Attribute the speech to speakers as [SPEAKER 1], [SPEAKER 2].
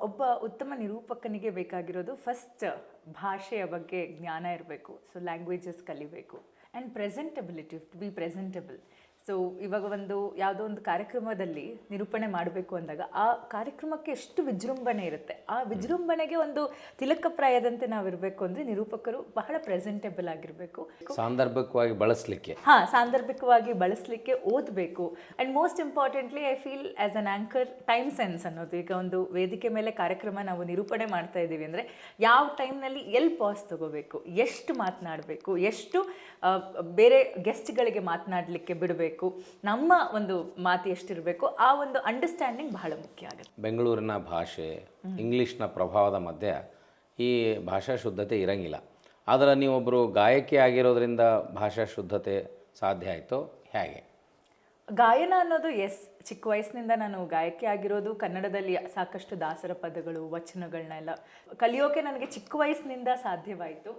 [SPEAKER 1] ಒಬ್ಬ ಉತ್ತಮ ನಿರೂಪಕನಿಗೆ ಬೇಕಾಗಿರೋದು ಫಸ್ಟ್ ಭಾಷೆಯ ಬಗ್ಗೆ ಜ್ಞಾನ ಇರಬೇಕು. ಸೊ ಲ್ಯಾಂಗ್ವೇಜಸ್ ಕಲಿಬೇಕು. And presentability to be presentable so ಇವಾಗ ಒಂದು ಯಾವುದೋ ಒಂದು ಕಾರ್ಯಕ್ರಮದಲ್ಲಿ ನಿರೂಪಣೆ ಮಾಡಬೇಕು ಅಂದಾಗ ಆ ಕಾರ್ಯಕ್ರಮಕ್ಕೆ ಎಷ್ಟು ವಿಜೃಂಭಣೆ ಇರುತ್ತೆ? ಆ ವಿಜೃಂಭಣೆಗೆ ಒಂದು ತಿಲಕಪ್ರಾಯದಂತೆ ನಾವಿರಬೇಕು ಅಂದರೆ ನಿರೂಪಕರು ಬಹಳ ಪ್ರೆಸೆಂಟೇಬಲ್ ಆಗಿರಬೇಕು.
[SPEAKER 2] ಸಾಂದರ್ಭಿಕವಾಗಿ ಬಳಸಲಿಕ್ಕೆ.
[SPEAKER 1] ಹಾ ಸಾಂದರ್ಭಿಕವಾಗಿ ಬಳಸಲಿಕ್ಕೆ ಓದಬೇಕು. And most importantly I feel as an anchor time sense ಅನ್ನೋದು. ಈಗ ಒಂದು ವೇದಿಕೆ ಮೇಲೆ ಕಾರ್ಯಕ್ರಮ ನಾವು ನಿರೂಪಣೆ ಮಾಡ್ತಾ ಇದ್ದೀವಿ ಅಂದರೆ ಯಾವ ಟೈಮ್ನಲ್ಲಿ ಎಲ್ಲಿ ಪಾಸ್ ತಗೋಬೇಕು? ಎಷ್ಟು ಮಾತನಾಡಬೇಕು? ಎಷ್ಟು ಬೇರೆ ಗೆಸ್ಟ್ಗಳಿಗೆ ಮಾತನಾಡಲಿಕ್ಕೆ ಬಿಡಬೇಕು? ನಮ್ಮ ಒಂದು ಮಾತು ಎಷ್ಟಿರಬೇಕು ಆ ಒಂದು ಅಂಡರ್ಸ್ಟ್ಯಾಂಡಿಂಗ್ ಬಹಳ ಮುಖ್ಯ ಆಗುತ್ತೆ.
[SPEAKER 2] ಬೆಂಗಳೂರಿನ ಭಾಷೆ ಇಂಗ್ಲೀಷ್ನ ಪ್ರಭಾವದ ಮಧ್ಯೆ ಈ ಭಾಷಾ ಶುದ್ಧತೆ ಇರಂಗಿಲ್ಲ. ಆದರೆ ನೀವೊಬ್ಬರು ಗಾಯಕಿ ಆಗಿರೋದ್ರಿಂದ ಭಾಷಾ ಶುದ್ಧತೆ ಸಾಧ್ಯ ಆಯಿತು ಹೇಗೆ?
[SPEAKER 1] ಗಾಯನ ಅನ್ನೋದು ಎಸ್ ಚಿಕ್ಕ ವಯಸ್ಸಿನಿಂದ ನಾನು ಗಾಯಕಿ ಆಗಿರೋದು ಕನ್ನಡದಲ್ಲಿ ಸಾಕಷ್ಟು ದಾಸರ ಪದಗಳು ವಚನಗಳನ್ನೆಲ್ಲ ಕಲಿಯೋಕೆ ನನಗೆ ಚಿಕ್ಕ ವಯಸ್ಸಿನಿಂದ ಸಾಧ್ಯವಾಯಿತು.